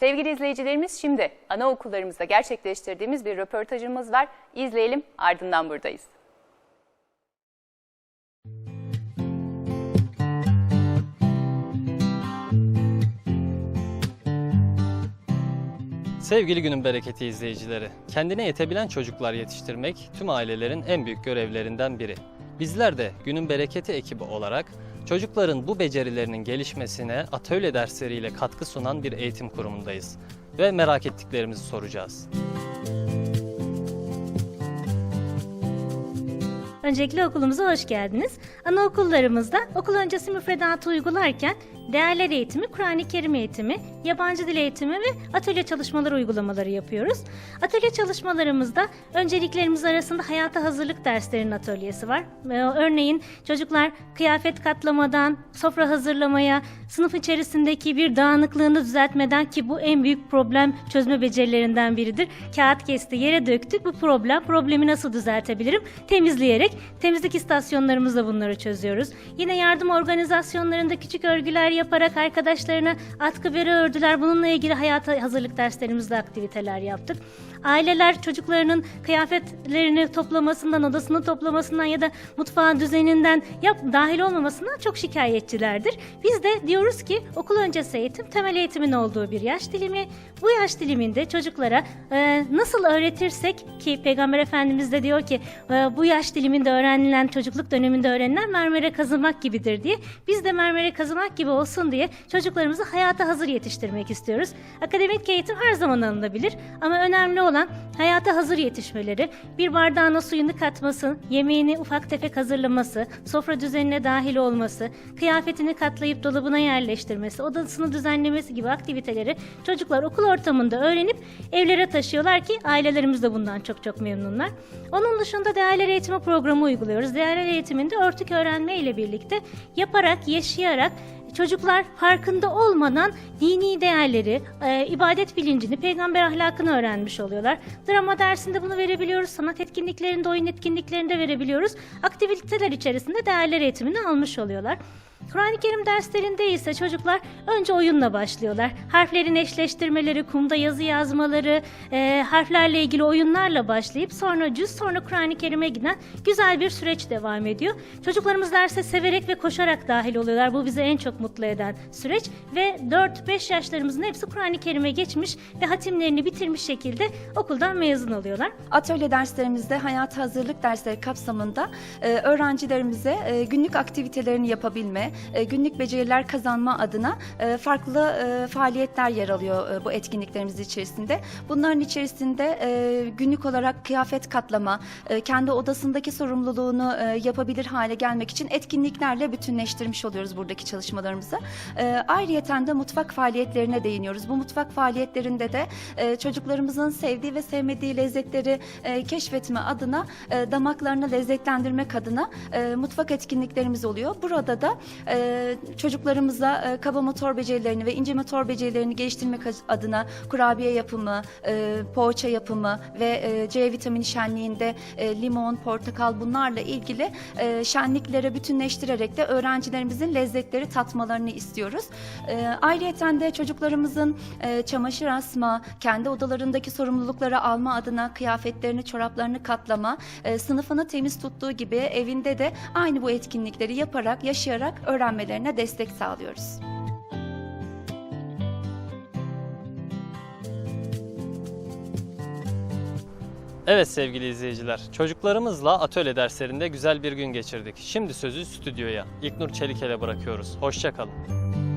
Sevgili izleyicilerimiz şimdi anaokullarımızda gerçekleştirdiğimiz bir röportajımız var. İzleyelim ardından buradayız. Sevgili Günün Bereketi izleyicileri, kendine yetebilen çocuklar yetiştirmek tüm ailelerin en büyük görevlerinden biri. Bizler de Günün Bereketi ekibi olarak çocukların bu becerilerinin gelişmesine atölye dersleriyle katkı sunan bir eğitim kurumundayız ve merak ettiklerimizi soracağız. Öncelikle okulumuza hoş geldiniz. Anaokullarımızda okul öncesi müfredatı uygularken değerler eğitimi, Kur'an-ı Kerim eğitimi, yabancı dil eğitimi ve atölye çalışmaları uygulamaları yapıyoruz. Atölye çalışmalarımızda önceliklerimiz arasında hayata hazırlık derslerinin atölyesi var. Ee, Örneğin çocuklar kıyafet katlamadan sofra hazırlamaya, sınıf içerisindeki bir dağınıklığını düzeltmeden ki bu en büyük problem çözme becerilerinden biridir. Kağıt kesti, yere döktü. Bu problem, problemi nasıl düzeltebilirim? Temizleyerek, temizlik istasyonlarımızda bunları çözüyoruz. Yine yardım organizasyonlarında küçük örgüler yaparak arkadaşlarına atkı bere ördüler. Bununla ilgili hayata hazırlık derslerimizde aktiviteler yaptık. Aileler çocuklarının kıyafetlerini toplamasından, odasını toplamasından ya da mutfağın düzeninden yap, dahil olmamasından çok şikayetçilerdir. Biz de diyoruz ki okul öncesi eğitim temel eğitimin olduğu bir yaş dilimi. Bu yaş diliminde çocuklara e, nasıl öğretirsek ki Peygamber Efendimiz de diyor ki e, bu yaş diliminde öğrenilen çocukluk döneminde öğrenilen mermere kazımak gibidir diye. Biz de mermere kazımak gibi olsun diye çocuklarımızı hayata hazır yetiştirmek istiyoruz. Akademik eğitim her zaman alınabilir ama önemli olan hayata hazır yetişmeleri, bir bardağına suyunu katması, yemeğini ufak tefek hazırlaması, sofra düzenine dahil olması, kıyafetini katlayıp dolabına yerleştirmesi, odasını düzenlemesi gibi aktiviteleri çocuklar okul ortamında öğrenip evlere taşıyorlar ki ailelerimiz de bundan çok çok memnunlar. Onun dışında değerler eğitimi programı uyguluyoruz. Değerler eğitiminde örtük öğrenme ile birlikte yaparak, yaşayarak Çocuklar farkında olmadan dini değerleri, e, ibadet bilincini, peygamber ahlakını öğrenmiş oluyorlar. Drama dersinde bunu verebiliyoruz, sanat etkinliklerinde, oyun etkinliklerinde verebiliyoruz. Aktiviteler içerisinde değerler eğitimini almış oluyorlar. Kur'an-ı Kerim derslerinde ise çocuklar önce oyunla başlıyorlar. Harflerin eşleştirmeleri, kumda yazı yazmaları, e, harflerle ilgili oyunlarla başlayıp sonra cüz, sonra Kur'an-ı Kerim'e giden güzel bir süreç devam ediyor. Çocuklarımız derse severek ve koşarak dahil oluyorlar. Bu bizi en çok mutlu eden süreç ve 4-5 yaşlarımızın hepsi Kur'an-ı Kerim'e geçmiş ve hatimlerini bitirmiş şekilde okuldan mezun oluyorlar. Atölye derslerimizde hayata hazırlık dersleri kapsamında e, öğrencilerimize e, günlük aktivitelerini yapabilme, e, günlük beceriler kazanma adına e, farklı e, faaliyetler yer alıyor bu etkinliklerimiz içerisinde. Bunların içerisinde günlük olarak kıyafet katlama, kendi odasındaki sorumluluğunu yapabilir hale gelmek için etkinliklerle bütünleştirmiş oluyoruz buradaki çalışmalarımızı. E, ayrıyeten de mutfak faaliyetlerine değiniyoruz. Bu mutfak faaliyetlerinde de çocuklarımızın sevdiği ve sevmediği lezzetleri keşfetme adına, e, damaklarını lezzetlendirmek adına mutfak etkinliklerimiz oluyor. Burada da e, çocuklarımıza e, kaba motor becerilerini ve ince motor becerilerini geliştirmek adına kurabiye yapımı, e, poğaça yapımı ve e, C vitamini şenliğinde e, limon, portakal bunlarla ilgili e, şenliklere bütünleştirerek de öğrencilerimizin lezzetleri tatmalarını istiyoruz. E, ayrıyeten de çocuklarımızın e, çamaşır asma, kendi odalarındaki sorumlulukları alma adına kıyafetlerini, çoraplarını katlama, e, sınıfını temiz tuttuğu gibi evinde de aynı bu etkinlikleri yaparak, yaşayarak öğrenmelerine destek sağlıyoruz. Evet sevgili izleyiciler, çocuklarımızla atölye derslerinde güzel bir gün geçirdik. Şimdi sözü stüdyoya, İlknur Çelikel'e bırakıyoruz. Hoşçakalın.